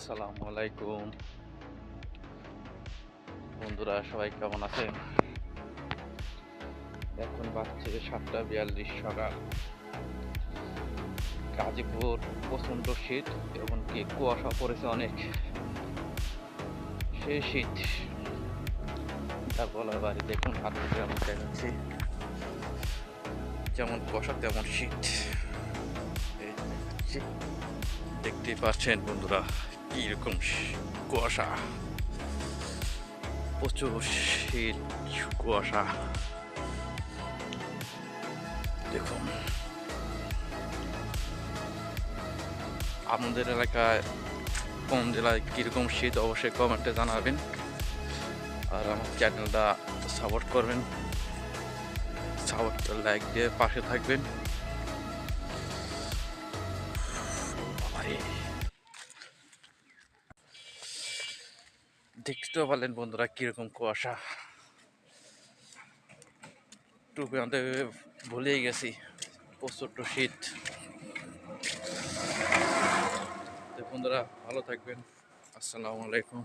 আসসালামু আলাইকুম। বন্ধুরা, সবাই কেমন আছেন? এখন বাজছে সাতটা বিয়াল্লিশ সকাল। গাজীপুর প্রচণ্ড শীত, এমনকি কুয়াশা পড়েছে অনেক। সেই শীত। তার বলার বাড়ি দেখুন থেকে আমি দেখাচ্ছি, যেমন কুয়াশা, তেমন শীত। দেখতেই পাচ্ছেন বন্ধুরা কীরকম কুয়াশা, প্রচুর শীত কুয়াশা। দেখুন, আপনাদের এলাকায় কোন জেলায় কীরকম শীত, অবশ্যই কমেন্টে জানাবেন। আর আমার চ্যানেলটা সাপোর্ট করবেন, সাপোর্ট লাইক দিয়ে পাশে থাকবেন। দেখতেও পারলেন বন্ধুরা কীরকম কুয়াশা। টুপি আনতে ভুলেই গেছি, প্রচণ্ড শীত। বন্ধুরা ভালো থাকবেন, আসসালামু আলাইকুম।